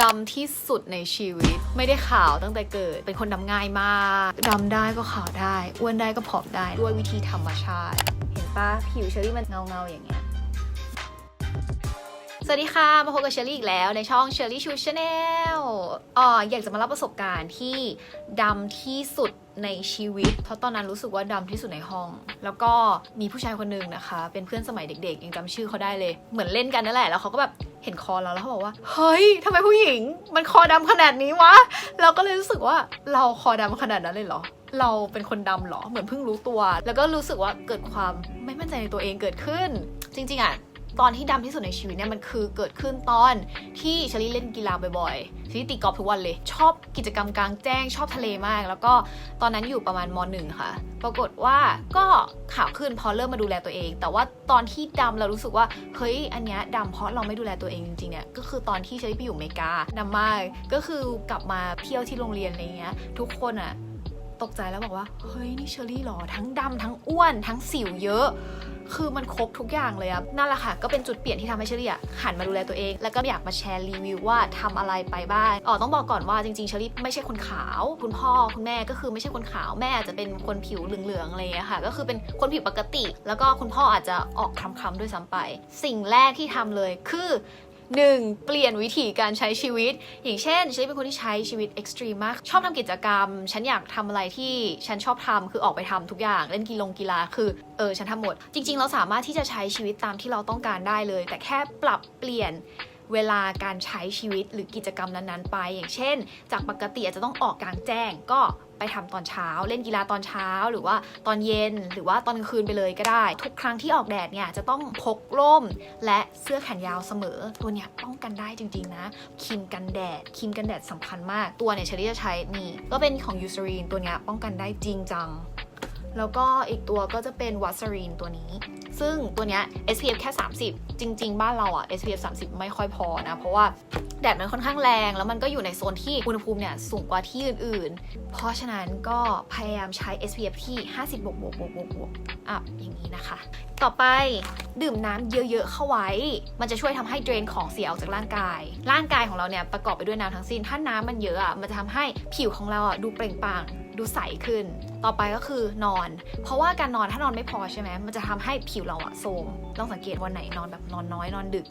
ดำที่สุดในชีวิต ไม่ได้ขาวตั้งแต่เกิด เป็นคนดำง่ายมากดำได้ก็ขาวได้ อ้วนได้ก็ผอมได้ด้วยวิธีธรรมชาติ เห็นปะผิวเชอรี่มันเงาๆอย่างเงี้ย สวัสดีค่ะ มาพบกับเชอรี่อีกแล้วในช่องเชอรี่ชูชาแนลอ๋ออยากจะมาเล่าประสบการณ์ที่ดำที่สุดในชีวิต เพราะตอนนั้นรู้สึกว่าดำที่สุดในห้อง แล้วก็มีผู้ชายคนหนึ่งนะคะ เป็นเพื่อนสมัยเด็กๆ ยังจำชื่อเขาได้เลย เหมือนเล่นกันนั่นแหละ แล้วเขาก็แบบเห็นคอเราแล้วเขาบอกว่า เฮ้ยทำไมผู้หญิง มันคอดำขนาดนี้วะ เราก็เลยรู้สึกว่าเราคอดำขนาดนั้นเลยเหรอ เราเป็นคนดำเหรอ เหมือนเพิ่งรู้ตัว แล้วก็รู้สึกว่าเกิดความไม่มั่นใจในตัวเองเกิดขึ้น จริง ๆอะ ตอนที่ดำที่สุดในชีวิตเนี่ยมันคือเกิดขึ้นตอนที่ชลีเล่นกีฬาบ่อยๆชลีตีกอล์ฟทุกวันเลย ชอบกิจกรรมกลางแจ้งชอบทะเลมาก แล้วก็ตอนนั้นอยู่ประมาณมหนึ่งค่ะ ปรากฏว่าก็ขาวขึ้นพอเริ่มมาดูแลตัวเอง แต่ว่าตอนที่ดำเรารู้สึกว่าเฮ้ยอันเนี้ยดำเพราะเราไม่ดูแลตัวเองจริงๆเนี่ยก็คือตอนที่ชลีไปอยู่อเมริกาดำมากก็คือกลับมาเที่ยวที่โรงเรียนอะไรเงี้ยทุกคนอะตกใจแล้วบอกว่าเฮ้ยนี่เชอรี่หรอทั้งดำทั้งอ้วนทั้งสิวเยอะ คือมันครบทุกอย่างเลยอะนั่นแหละค่ะ ก็เป็นจุดเปลี่ยนที่ทำให้เชอรี่ยหันมาดูแลตัวเอง แล้วก็อยากมาแชร์รีวิวว่าทำอะไรไปบ้างอ๋อต้องบอกก่อนว่าจริงๆเชอรี่ไม่ใช่คนขาว คุณพ่อคุณแม่ก็คือไม่ใช่คนขาวแม่อาจจะเป็นคนผิวเหลืองๆอะไรอย่างเงี้ยค่ะ ก็คือเป็นคนผิวปกติ แล้วก็คุณพ่ออาจจะออกคล้ำๆด้วยซ้ำไป สิ่งแรกที่ทำเลยคือ หนึ่งเปลี่ยนวิธีการใช้ชีวิต อย่างเช่นฉันเป็นคนที่ใช้ชีวิตเอ็กซ์ตรีมมาก ชอบทำกิจกรรม ฉันอยากทำอะไรที่ฉันชอบทำคือออกไปทำทุกอย่างเล่นกีฬากีฬาคือเออฉันทำหมด จริง ๆ เราสามารถที่จะใช้ชีวิตตามที่เราต้องการได้เลย แต่แค่ปรับเปลี่ยนเวลาการใช้ชีวิตหรือกิจกรรมนั้นๆ ไป อย่างเช่น จากปกติอาจจะต้องออกกลางแจ้งก็ ไปทำตอนเช้า เล่นกีฬาตอนเช้า หรือว่าตอนเย็น หรือว่าตอนกลางคืนไปเลยก็ได้ ทุกครั้งที่ออกแดดเนี่ยจะต้องพกร่มและเสื้อแขนยาวเสมอ ตัวเนี้ยป้องกันได้จริง ๆ นะครีมกันแดดครีมกันแดดสำคัญมาก ตัวเนี่ยเชอรี่จะใช้นี่ก็เป็นของยูซรีนตัวเนี้ยป้องกันได้จริงจัง แล้วก็อีกตัวก็จะเป็นวัสรีนตัวนี้ ซึ่งตัวเนี้ย SPF แค่ 30 จริง ๆ บ้านเราอะ SPF 30 ไม่ค่อยพอนะ เพราะว่าแดดมันค่อนข้างแรง แล้วมันก็อยู่ในโซนที่อุณหภูมิเนี่ยสูงกว่าที่อื่น ๆ เพราะฉะนั้นก็พยายามใช้ SPF ที่ 50 บวกบวกบวกบวกบวกอัพอย่างนี้นะคะ ต่อไปดื่มน้ำเยอะๆเข้าไว้ มันจะช่วยทำให้เดรนของเสียออกจากร่างกาย ร่างกายของเราเนี่ยประกอบไปด้วยน้ำทั้งสิ้น ถ้าน้ำมันเยอะอะมันจะทำให้ผิวของเราอะดูเปล่งปลั่ง ดูใสขึ้น ต่อไปก็คือนอน เพราะว่าการนอนถ้านอนไม่พอใช่ไหมมันจะทำให้ผิวเราอะโทรมลองสังเกตวันไหนนอนแบบนอนน้อยนอนดึก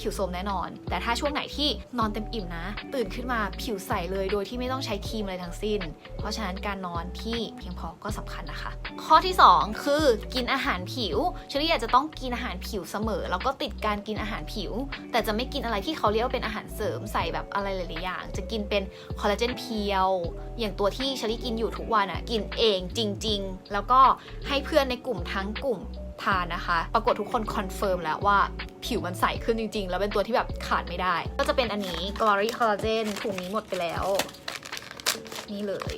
ผิวโทรมแน่นอน แต่ถ้าช่วงไหนที่นอนเต็มอิ่มนะ ตื่นขึ้นมาผิวใสเลยโดยที่ไม่ต้องใช้ครีมอะไรทั้งสิ้น เพราะฉะนั้นการนอนที่เพียงพอก็สำคัญนะคะ ข้อที่ 2 คือกินอาหารผิวเชอรี่อยากจะต้องกินอาหารผิวเสมอ แล้วก็ติดการกินอาหารผิว แต่จะไม่กินอะไรที่เขาเรียกว่าเป็นอาหารเสริมใส่แบบอะไรหลายๆอย่าง จะกินเป็นคอลลาเจนเพียว อย่างตัวที่เชอรี่กินอยู่ทุกวันอะกินเองจริง ๆ แล้วก็ให้เพื่อนในกลุ่มทั้งกลุ่มทานนะคะ ปรากฏทุกคนคอนเฟิร์มแล้วว่า ผิวมันใสขึ้นจริง ๆ แล้วเป็นตัวที่แบบขาดไม่ได้ ก็จะเป็นอันนี้ Glory Collagen ถุงนี้หมดไปแล้ว นี่เลย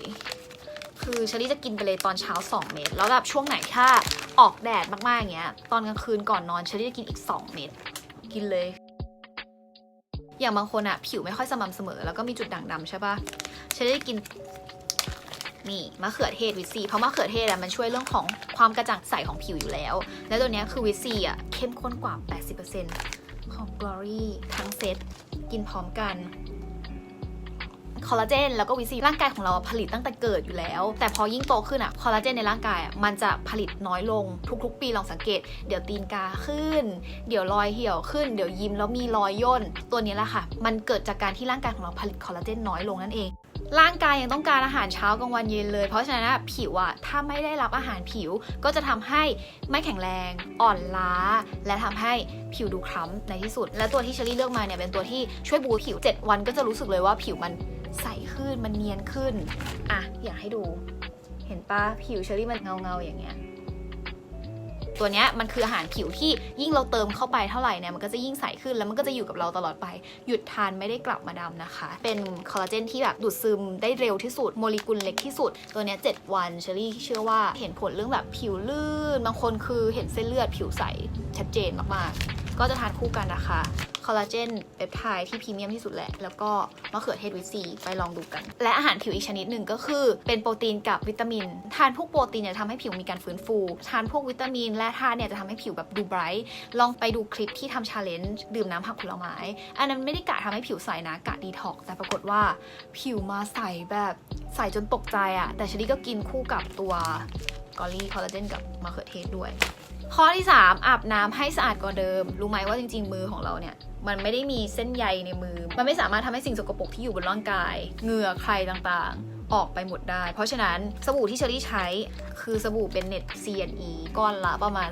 คือเชอรี่จะกินไปเลยตอนเช้า 2 เม็ดแล้วแบบช่วงไหนถ้าออกแดดมากๆอย่างเงี้ยตอนกลางคืนก่อนนอนเชอรี่จะกินอีก 2 เม็ดกินเลย อย่างบางคนอะผิวไม่ค่อยสม่ำเสมอ แล้วก็มีจุดด่างดำใช่ปะเชอรี่กิน นี่มะเขือเทศวิตซีเพราะมะเขือเทศอะมันช่วยเรื่องของความกระจ่างใสของผิวอยู่แล้ว แล้วตัวเนี้ยคือวิตซีอะเข้มข้นกว่า 80%ของ Glory ทั้งเซตกินพร้อมกันคอลลาเจนแล้วก็วิตซีร่างกายของเราผลิตตั้งแต่เกิดอยู่แล้ว แต่พอยิ่งโตขึ้นอะคอลลาเจนในร่างกายอะมันจะผลิตน้อยลงทุกๆ ปีลองสังเกต เดี๋ยวตีนกาขึ้น เดี๋ยวรอยเหี่ยวขึ้น เดี๋ยวยิ้มแล้วมีรอยย่น ตัวนี้แหละค่ะ มันเกิดจากการที่ร่างกายของเราผลิตคอลลาเจนน้อยลงนั่นเอง ร่างกายยังต้องการอาหารเช้ากลางวันเย็นเลย เพราะฉะนั้นผิวอะถ้าไม่ได้รับอาหารผิวก็จะทำให้ไม่แข็งแรง อ่อนล้า และทำให้ผิวดูคล้ำในที่สุด และตัวที่เชอรี่เลือกมาเนี่ยเป็นตัวที่ช่วยบูผิว 7 วันก็จะรู้สึกเลยว่าผิวมันใสขึ้นมันเนียนขึ้นอะอยากให้ดู เห็นปะผิวเชอรี่มันเงาเงาๆอย่างเงี้ย ตัวเนี้ยมันคืออาหารผิวที่ยิ่งเราเติมเข้าไปเท่าไหร่เนี่ยมันก็จะยิ่งใสขึ้นแล้วมันก็จะอยู่กับเราตลอดไป หยุดทานไม่ได้กลับมาดำนะคะ เป็นคอลลาเจนที่แบบดูดซึมได้เร็วที่สุดโมเลกุลเล็กที่สุด ตัวเนี้ยเวันเชอรี่เชื่อว่าเห็นผลเรื่องแบบผิวลื่น บางคนคือเห็นเส้นเลือดผิวใสชัดเจนมากๆ ก็จะทานคู่กันนะคะ คอลลาเจนเปปไทด์ที่พรีเมียมที่สุดแหละ แล้วก็มะเขือเทศวิตซีไปลองดูกัน และอาหารผิวอีกชนิดหนึ่งก็คือ เป็นโปรตีนกับวิตามิน ทานพวกโปรตีนเนี่ยทำให้ผิวมีการฟื้นฟู ทานพวกวิตามิน และธาตุเนี่ยจะทำให้ผิวแบบดูไบรท์ลองไปดูคลิปที่ทำชาเลนจ์ดื่มน้ำผักผลไม้ อันนั้นไม่ได้กะทำให้ผิวใสนะกะดีท็อกแต่ปรากฏว่าผิวมาใสแบบใสจนตกใจอะแต่ชลิก็กินคู่กับตัวกอลลี่คอลลาเจนกับมะเขือเทศด้วย ข้อที่ 3 อาบน้ำให้สะอาดกว่าเดิม รู้ไหมว่าจริง ๆ มือของเราเนี่ย มันไม่ได้มีเส้นใยในมือ มันไม่สามารถทำให้สิ่งสกปรกที่อยู่บนร่างกาย เหงื่อใครต่างๆ ออกไปหมดได้ เพราะฉะนั้นสบู่ที่เชอรี่ใช้คือสบู่เป็นเน็ต CNE ก้อนละประมาณ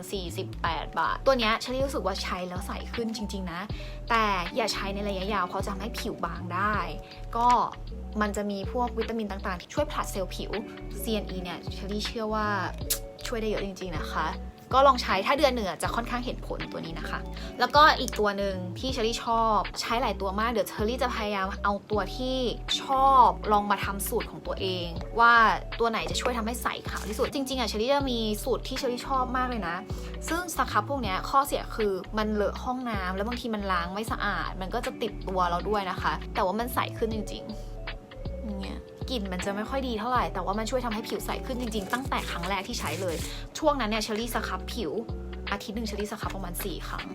48 บาท ตัวเนี้ยเชอรี่รู้สึกว่าใช้แล้วใสขึ้นจริง ๆ นะ แต่อย่าใช้ในระยะยาวเพราะจะทำให้ผิวบางได้ ก็มันจะมีพวกวิตามินต่างๆ ที่ช่วยผลัดเซลล์ผิว CNE เนี่ยเชอรี่เชื่อว่าช่วยได้เยอะจริง ๆ นะคะ ก็ลองใช้ถ้าเดือนหนึ่งอจะค่อนข้างเห็นผลตัวนี้นะคะ แล้วก็อีกตัวหนึ่งที่เชอรี่ชอบใช้หลายตัวมากเดี๋ยวเชอรี่จะพยายามเอาตัวที่ชอบลองมาทำสูตรของตัวเอง ว่าตัวไหนจะช่วยทำให้ใสขาวที่สุดจริงๆอะเชอรี่จะมีสูตรที่เชอรี่ชอบมากเลยนะ ซึ่งสครับพวกนี้ข้อเสียคือมันเลอะห้องน้ำแล้วบางทีมันล้างไม่สะอาด มันก็จะติดตัวเราด้วยนะคะ แต่ว่ามันใสขึ้นจริงๆอย่างเงี้ย กลิ่นมันจะไม่ค่อยดีเท่าไหร่ แต่ว่ามันช่วยทำให้ผิวใสขึ้นจริงๆ ตั้งแต่ครั้งแรกที่ใช้เลย ช่วงนั้นเนี่ยเชอรี่สครับผิว อาทิตย์หนึ่งเชอรี่สครับประมาณ 4 ครั้ง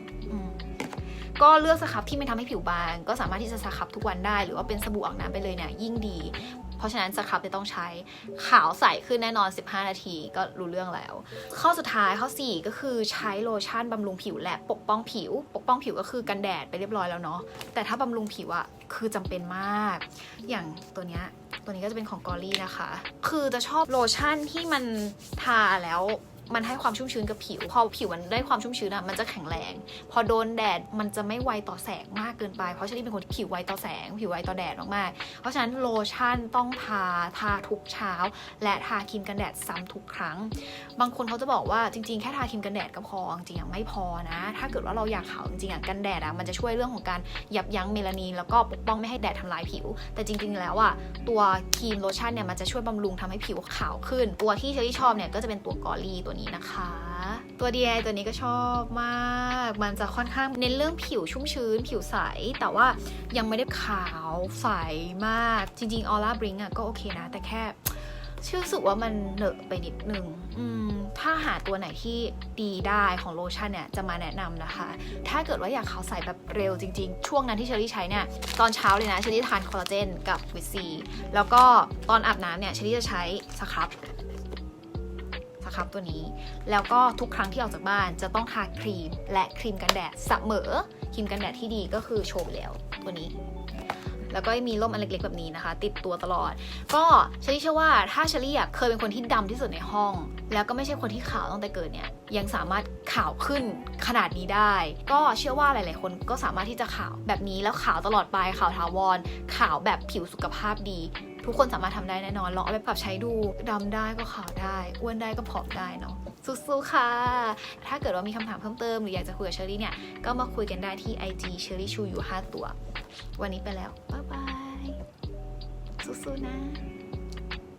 ก็เลือกสครับที่ไม่ทำให้ผิวบาง ก็สามารถที่จะสครับทุกวันได้ หรือว่าเป็นสบู่อาบน้ำไปเลยเนี่ยยิ่งดี เพราะฉะนั้นสครับจะต้องใช้ขาวใสขึ้นแน่นอน 15 นาทีก็รู้เรื่องแล้ว ข้อสุดท้ายข้อ 4 ก็คือใช้โลชั่นบำรุงผิวและปกป้องผิว ปกป้องผิวก็คือกันแดดไปเรียบร้อยแล้วเนาะแต่ถ้าบำรุงผิวอะคือจำเป็นมาก อย่างตัวเนี้ย ตัวนี้ก็จะเป็นของกอรี่นะคะ คือจะชอบโลชั่นที่มันทาแล้ว มันให้ความชุ่มชื้นกับผิว พอผิวมันได้ความชุ่มชื้นอะมันจะแข็งแรง พอโดนแดดมันจะไม่ไวต่อแสงมากเกินไป เพราะชลี่เป็นคนที่ผิวไวต่อแสง ผิวไวต่อแดดมากๆ เพราะฉะนั้นโลชั่นต้องทาทาทุกเช้า และทาครีมกันแดดซ้ำทุกครั้ง บางคนเขาจะบอกว่าจริงๆ แค่ทาครีมกันแดดก็พอจริงๆไม่พอนะ ถ้าเกิดว่าเราอยากขาวจริงๆอะกันแดดอะมันจะช่วยเรื่องของการยับยั้งเมลานีนแล้วก็ปกป้องไม่ให้แดดทำลายผิว แต่จริงๆแล้วอะตัวครีมโลชั่นเนี่ยมันจะช่วยบำรุงทำให้ผิวขาวขึ้น ตัวที่เชอรี่ชอบเนี่ยก็จะเป็นตัวกอรี่ตัวนี้นะคะ ตัว DI ตัวนี้ก็ชอบมาก มันจะค่อนข้างเน้นเรื่องผิวชุ่มชื้น ผิวใส แต่ว่ายังไม่ได้ขาวใสมาก จริงๆออร่าบริงอะก็โอเคนะ แต่แค่ชื่อสึกว่ามันเหนอะไปนิดนึง อืม ถ้าหาตัวไหนที่ดีได้ของโลชั่นเนี่ยจะมาแนะนำนะคะ ถ้าเกิดว่าอยากขาวใสแบบเร็วจริง ๆ ช่วงนั้นที่เชอรี่ใช้เนี่ย ตอนเช้าเลยนะ เชอรี่ทานคอลลาเจนกับวิตซี แล้วก็ตอนอาบน้ำเนี่ย เชอรี่จะใช้สครับ สครับตัวนี้ แล้วก็ทุกครั้งที่ออกจากบ้านจะต้องทาครีมและครีมกันแดดเสมอครีมกันแดดที่ดีก็คือโชว์แล้วตัวนี้แล้วก็มีร่มอันเล็กๆแบบนี้นะคะ ติดตัวตลอด ก็เชอรี่เชื่อว่าถ้าเชอรี่เคยเป็นคนที่ดำที่สุดในห้อง แล้วก็ไม่ใช่คนที่ขาวตั้งแต่เกิดเนี่ย ยังสามารถขาวขึ้นขนาดนี้ได้ ก็เชื่อว่าหลาย ๆ คนก็สามารถที่จะขาวแบบนี้แล้วขาวตลอดไปขาวถาวรขาวแบบผิวสุขภาพดี ทุกคนสามารถทำได้แน่นอน ลองเอาไปปรับใช้ดูดำได้ก็ขาวได้ อ้วนได้ก็ผอมได้เนาะสู้ๆค่ะ ถ้าเกิดว่ามีคำถามเพิ่มเติมหรืออยากจะคุยกับเชอรี่เนี่ย ก็มาคุยกันได้ที่ IG เชอรี่ชูอยู่ 5 ตัว วันนี้ไปแล้ว บ๊ายบาย สู้ๆนะ